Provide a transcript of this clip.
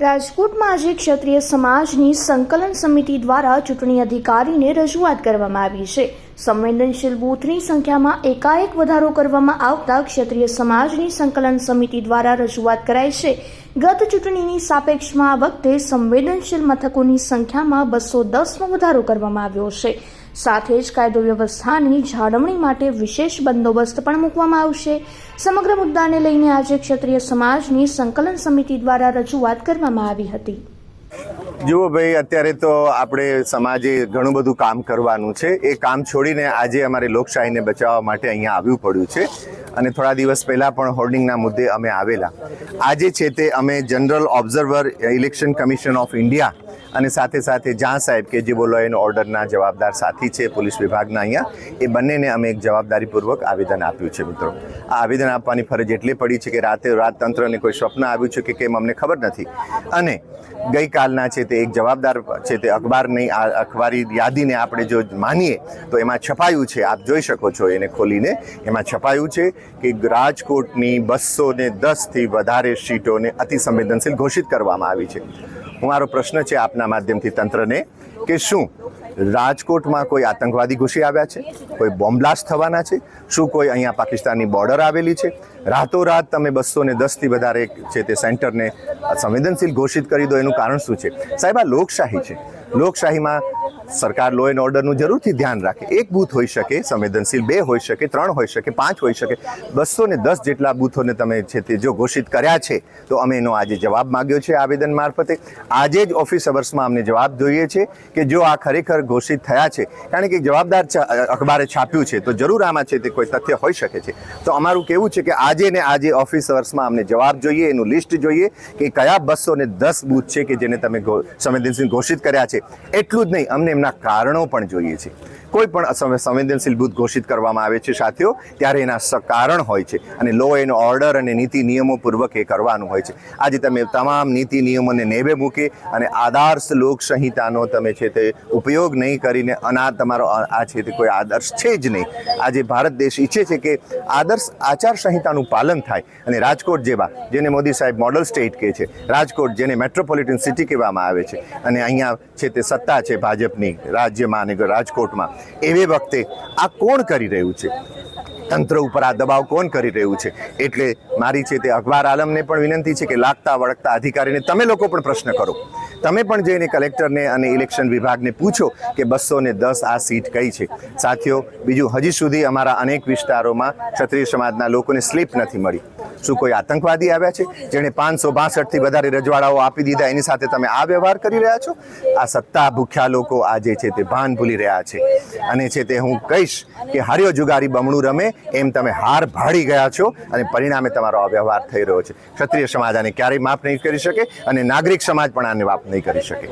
રાજકોટમાં આજે ક્ષત્રિય સમાજની સંકલન સમિતિ દ્વારા ચૂંટણી અધિકારીને રજૂઆત કરવામાં આવી છે. સંવેદનશીલ બૂથની સંખ્યામાં એકાએક વધારો કરવામાં આવતા ક્ષત્રિય સમાજની સંકલન સમિતિ દ્વારા રજૂઆત કરાઈ છે. ગત ચૂંટણીની સાપેક્ષમાં આ વખતે સંવેદનશીલ મથકોની સંખ્યામાં બસો દસનો વધારો કરવામાં આવ્યો છે. સાથે જ કાયદો વ્યવસ્થાની જાળવણી માટે વિશેષ બંદોબસ્ત પણ મૂકવામાં આવશે. સમગ્ર મુદ્દાને લઈને આજે ક્ષત્રિય સમાજની સંકલન સમિતિ દ્વારા રજૂઆત કરવામાં આવી હતી. જુઓ ભાઈ, અત્યારે તો આપણે સમાજે ઘણું બધું કામ કરવાનું છે. એ કામ છોડીને આજે અમારે લોકશાહીને બચાવવા માટે અહીંયા આવ્યું પડ્યું છે. અને થોડા દિવસ પહેલાં પણ હોર્ડિંગના મુદ્દે અમે આવેલા. આજે છે તે અમે general observer election commission of India અને સાથે સાથે જ્યાં સાહેબ કે જે બોલો એનો ઓર્ડરના જવાબદાર સાથી છે પોલીસ વિભાગના અહીંયા, એ બંનેને અમે એક જવાબદારીપૂર્વક આવેદન આપ્યું છે મિત્રો. આ આવેદન આપવાની ફરજ એટલે પડી છે કે રાતે રાત તંત્રને કોઈ સ્વપ્ન આવ્યું છે કે કેમ અમને ખબર નથી. અને ગઈકાલના છે તે એક જવાબદાર છે તે અખબારની આ અખબારી યાદીને આપણે જો માનીએ, તો એમાં છપાયું છે. આપ જોઈ શકો છો એને ખોલીને. એમાં છપાયું છે કે રાજકોટની બસો ને દસથી વધારે સીટોને અતિ સંવેદનશીલ ઘોષિત કરવામાં આવી છે. હું મારો પ્રશ્ન છે આપના માધ્યમથી તંત્રને કે શું રાજકોટમાં કોઈ આતંકવાદી ઘૂસી આવ્યા છે? કોઈ બોમ્બલાસ્ટ થવાના છે? શું કોઈ અહીંયા પાકિસ્તાનની બોર્ડર આવેલી છે? રાતોરાત તમે બસો ને દસથી વધારે છે તે સેન્ટરને સંવેદનશીલ ઘોષિત કરી દો, એનું કારણ શું છે? સાહેબ, આ લોકશાહી છે. લોકશાહીમાં સરકાર લો એન્ડ ઓર્ડરનું જરૂરથી ધ્યાન રાખે. એક બૂથ હોઈ શકે, સંવેદનશીલ બે હોઈ શકે, ત્રણ હોઈ શકે, પાંચ હોઈ શકે, બસો ને દસ જેટલા બૂથોને તમે છે તે જો ઘોષિત કર્યા છે, તો અમે એનો આજે જવાબ માગ્યો છે આવેદન મારફતે. આજે જ ઓફિસ અવર્સમાં અમને જવાબ જોઈએ છે કે જો આ ખરેખર ઘોષિત થયા છે, કારણ કે જવાબદાર અખબારે છાપ્યું છે, તો જરૂર આમાં છે તે કોઈ તથ્ય હોઈ શકે છે. તો અમારું કેવું છે કે આજે ને આજે ઓફિસ અવર્સમાં અમને જવાબ જોઈએ, એનું લિસ્ટ જોઈએ કે કયા બસો ને દસ બૂથ છે કે જેને તમે સંવેદનશીલ ઘોષિત કર્યા છે. એટલું જ નહીં, અમને એમના કારણો પણ જોઈએ છે. કોઈ પણ સંવેદનશીલ બૂથ ઘોષિત કરવામાં આવે છે સાથીઓ, ત્યારે એના કારણ હોય છે અને લો એનો ઓર્ડર અને નીતિ નિયમો પૂર્વક એ કરવાનું હોય છે. આજે તમે તમામ નીતિ નિયમોને નેવે મૂકી અને આદર્શ લોકસંહિતાનો તમે છે તે ઉપયોગ નહીં કરીને અના તમારો આ છે તે કોઈ આદર્શ છે જ નહીં. આજે ભારત દેશ ઈચ્છે છે કે આદર્શ આચાર સંહિતાનું પાલન થાય અને રાજકોટ જેવા, જેને મોદી સાહેબ મોડલ સ્ટેટ કહે છે, રાજકોટ જેને મેટ્રોપોલિટન સિટી કહેવામાં આવે છે અને અહીંયા છે તે સત્તા છે ભાજપની રાજ્યમાં અને રાજકોટમાં. એવી વખતે આ કોણ કરી રહ્યું છે? તંત્ર ઉપર આ દબાવ કોણ કરી રહ્યું છે? એટલે મારી છે તે અખબાર આલમને પણ વિનંતી છે કે લાગતા વળગતા અધિકારીને તમે લોકો પણ પ્રશ્ન કરો. તમે પણ જઈને કલેક્ટરને અને ઇલેક્શન વિભાગને પૂછો કે બસો ને દસ આ સીટ કઈ છે. સાથીઓ, બીજું હજી સુધી અમારા અનેક વિસ્તારોમાં ક્ષત્રિય સમાજના લોકોને સ્લીપ નથી મળી. શું કોઈ આતંકવાદી આવ્યા છે? જેણે પાંચસો બાસઠથી વધારે રજવાડાઓ આપી દીધા, એની સાથે તમે આ વ્યવહાર કરી રહ્યા છો? આ સત્તા ભૂખ્યા લોકો આજે છે તે ભાન ભૂલી રહ્યા છે. અને છે તે હું કહીશ કે હાર્યો જુગારી બમણું રમે એમ તમે હાર ભાડી ગયા છો અને પરિણામે તમારો અવ્યવહાર થઈ રહ્યો છે. ક્ષત્રિય સમાજ આને ક્યારેય માફ નહીં કરી શકે અને નાગરિક સમાજ પણ આને માફ નહીં કરી શકે.